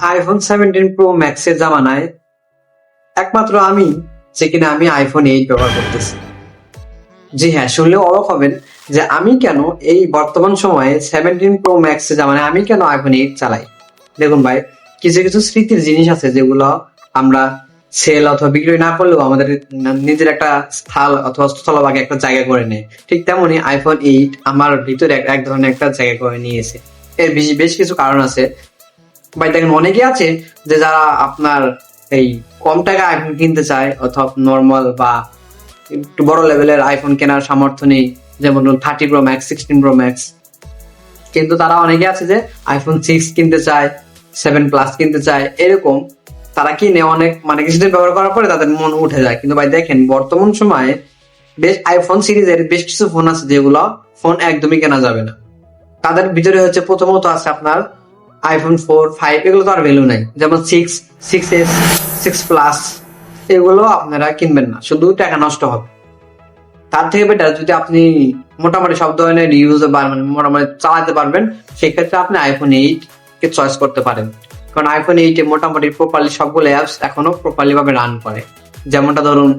IPhone seventeen pro ম্যাক্সের জামানায় একমাত্র আমি, যে কিনা আমি আইফোন এইট ব্যবহার করতেছি। জি হ্যাঁ শুনলেও অবাক হবেন যে আমি কেন এই বর্তমান সময়ে সেভেন্টিন প্রো ম্যাক্সের জামানায় আমি কেন আইফোন এইট চালাই? দেখুন ভাই, কিছু কিছু স্মৃতির জিনিস আছে যেগুলো আমরা সেল অথবা বিক্রি না করলেও আমাদের নিজের একটা স্থল অথবা স্থলভাগে একটা জায়গা করে নেয়। ঠিক তেমনি আইফোন এইট আমার ভিতরে এক- ধরনের একটা জায়গা করে নিয়েছে। এর বেশ কিছু কারণ আছে ভাই দেখেন অনেকে আছে যে যারা আপনার এই কম টাকা আইফোন কিনতে চায়, অথবা নর্মাল বা একটু বড় লেভেলের আইফোন কেনার সামর্থ্য নেই, যেমন thirty pro max sixteen pro max কিন্তু তারা অনেকে আছে যে আইফোন সিক্স কিনতে চায় সেভেন প্লাস কিনতে চায়, এরকম তারা কিনে অনেক মানে কিছুদিন ব্যবহার করার পরে তাদের মন উঠে যায়। কিন্তু ভাই দেখেন বর্তমান সময়ে বেশ আইফোন সিরিজের বেশ কিছু ফোন আছে যেগুলো ফোন একদমই কেনা যাবে না। তাদের ভিতরে হচ্ছে প্রথমত আছে আপনার আইফোন ফোর ফাইভ এগুলো তো আর ভ্যালু নাই। যেমন six six S six plus এগুলো আপনারা কিনবেন না। শুধু টাকা নষ্ট হবে। তার থেকে বেটার যদি আপনি মোটামুটি সব ধরনের ইউজ মানে মোটামুটি চালাতে পারবেন, সেক্ষেত্রে আপনি আইফোন এইট কে চয়েস করতে পারেন। কারণ আইফোন এইটে মোটামুটি প্রপারলি সবগুলো অ্যাপস এখনও প্রপারলি ভাবে রান করে। যেমনটা ধরুন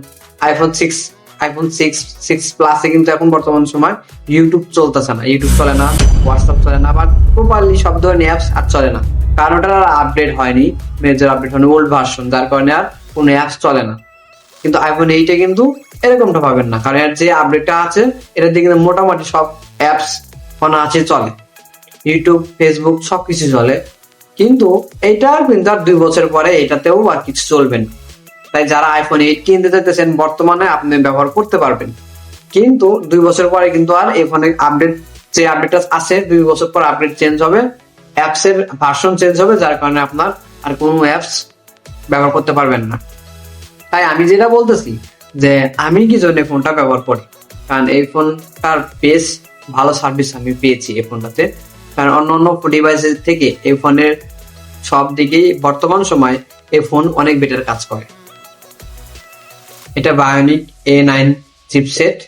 iPhone six iPhone six six প্লাসে কিন্তু এখন বর্তমান সময় ইউটিউব চলতেছে না। ইউটিউব চলে না হোয়াটসঅ্যাপ চলে না বা প্রপারলি সব ধরনের অ্যাপস আর চলে না। কারণ ওটার আর আপডেট হয়নি মেজর আপডেট হয়নি ওল্ড ভার্সন যার কারণে আর কোনো অ্যাপস চলে না। কিন্তু আইফোন এইটে কিন্তু এরকমটা পাবেন না, কারণ এর যে আপডেটটা আছে এটা দিয়ে কিন্তু মোটামুটি সব অ্যাপস ফোন আছে চলে। ইউটিউব ফেসবুক সবকিছু চলে। কিন্তু এটা কিন্তু আর দুই বছর পরে এটাতেও আর কিছু চলবে না। তাই যারা আইফোন এইট কিনতে চাইতেছেন, বর্তমানে আপনি ব্যবহার করতে পারবেন। কিন্তু দুই বছর পরে কিন্তু আর এই ফোনের আপডেট যে আপডেট আছে, দুই বছর পর আপডেট চেঞ্জ হবে। অ্যাপস এর ভার্সন চেঞ্জ হবে, যার কারণে আপনার আর কোনো অ্যাপস ব্যবহার করতে পারবেন না। তাই আমি যেটা বলতেছি, যে আমি কি জন্য ফোনটা ব্যবহার করি? কারণ এই ফোনটার বেশ ভালো সার্ভিস আমি পেয়েছি এই ফোনটাতে কারণ অন্য অন্য ডিভাইসের থেকে এই ফোনের সব দিকেই বর্তমান সময় এই ফোন অনেক বেটার কাজ করে। এটা বায়োনিক এ নাইন চিপসেট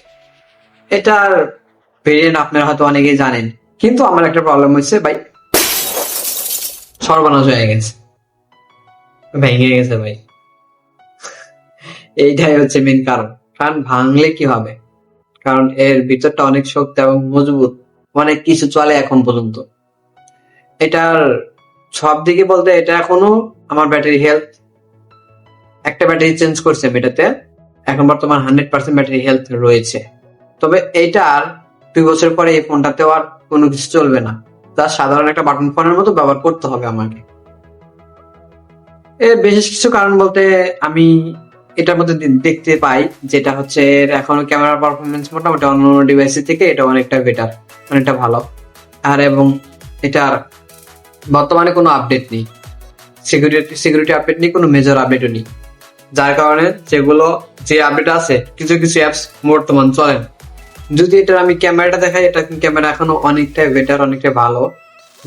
এটার ভেরিয়েন্ট আপনারা হয়তো অনেকেই জানেন। কিন্তু আমার একটা প্রবলেম হয়েছে ভাই। সর্বনাশ হয়ে গেছে। ভেঙে গেছে ভাই। এইটাই হচ্ছে মেন কারণ। কারণ ভাঙলে কি হবে? কারণ এর ভিতরটা অনেক শক্ত এবং মজবুত। অনেক কিছু চলে এখন পর্যন্ত। এটার সব দিকে বলতে এটা এখনও আমার ব্যাটারি হেলথ একটা ব্যাটারি চেঞ্জ করছে এটাতে এখন বর্তমান হান্ড্রেড পার্সেন্ট ব্যাটারি হেলথ রয়েছে। তবে এইটার দুই বছর পরে এই ফোনটাতেও আর কোনো কিছু চলবে না। তার সাধারণ একটা বাটন ফোনের মতো ব্যবহার করতে হবে আমাকে। এর বিশেষ কিছু কারণ বলতে আমি এটার মধ্যে দেখতে পাই, যেটা হচ্ছে এর এখনও ক্যামেরা পারফরমেন্স মোটামুটি অন্য ডিভাইসের থেকে এটা অনেকটা বেটার অনেকটা ভালো। আর এবং এটার বর্তমানে কোনো আপডেট নেই। সিকিউরিটি সিকিউরিটি আপডেট নেই, কোনো মেজর আপডেটও নেই। যার কারণে যেগুলো যে আপডেট আছে, কিছু কিছু অ্যাপস বর্তমান চলে। যদি এটার আমি ক্যামেরাটা দেখাই, এটা ক্যামেরা এখনও অনেকটাই বেটার অনেকটাই ভালো।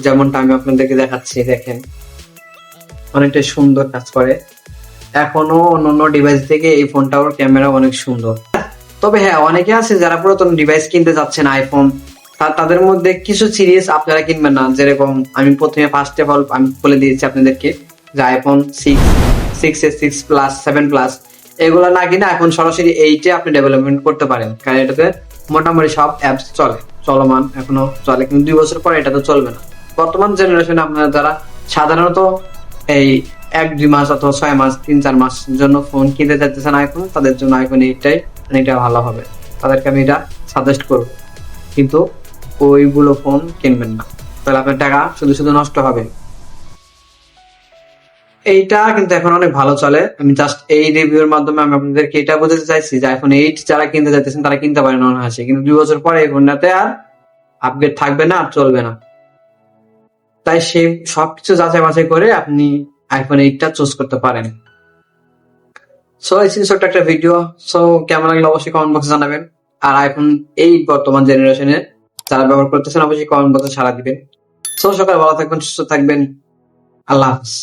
যেমনটা আমি আপনাদেরকে দেখাচ্ছি, দেখেন। অনেকটা সুন্দর কাজ করে। এখনও অন্যান্য ডিভাইস থেকে এই ফোনটার ক্যামেরা অনেক সুন্দর। তবে হ্যাঁ অনেকে আছে যারা পুরাতন ডিভাইস কিনতে যাচ্ছেন আইফোন তাদের মধ্যে কিছু সিরিজ আপনারা কিনবেন না। যেরকম আমি প্রথমে ফার্স্ট অফ অল আমি বলে দিয়েছি আপনাদেরকে যে iPhone six six A six plus seven plus এগুলো না কিনা এখন সরাসরি এইটে আপনি ডেভেলপমেন্ট করতে পারেন। কারণ এটাতে মোটামুটি সব অ্যাপস চলে, চলমান, এখনও চলে, কিন্তু দুই বছর পরে এটা তো চলবে না। বর্তমান জেনারেশনে আপনারা যারা সাধারণত এই এক, দুই মাস অথবা ছয় মাস, তিন, চার মাস জন্য ফোন কিনতে চাইতেছেন আইফোন তাদের জন্য আইফোন এইটটাই অনেকটা ভালো হবে। তাদেরকে আমি এটা সাজেস্ট করব। কিন্তু ওইগুলো ফোন কিনবেন না। তাহলে আপনার টাকা শুধু শুধু নষ্ট হবে। এইটা কিন্তু এখন অনেক ভালো চলে। আমি জাস্ট এই রিভিউর মাধ্যমে আমি আপনাদেরকে এটা বোঝাতে চাইছি যে আইফোন এইট যারা কিনতে চাইতেছেন তারা কিনতে পারেন অনায়াসে কিন্তু দুই বছর পরে এই ফোনটাতে আর আপগ্রেড থাকবে না, আর চলবে না। তাই সে সবকিছু যাচাই বাছাই করে আপনি আইফোন এইটটা চুজ করতে পারেন। সো এই ছোট্ট একটা ভিডিও সো কেমন লাগল অবশ্যই কমেন্ট বক্সে জানাবেন। আর আইফোন এই বর্তমান জেনারেশনে যারা ব্যবহার করতেছেন, অবশ্যই কমেন্ট বক্সে সাড়া দিবেন। সো সকালে ভালো থাকবেন, সুস্থ থাকবেন। আল্লাহ হাফিজ।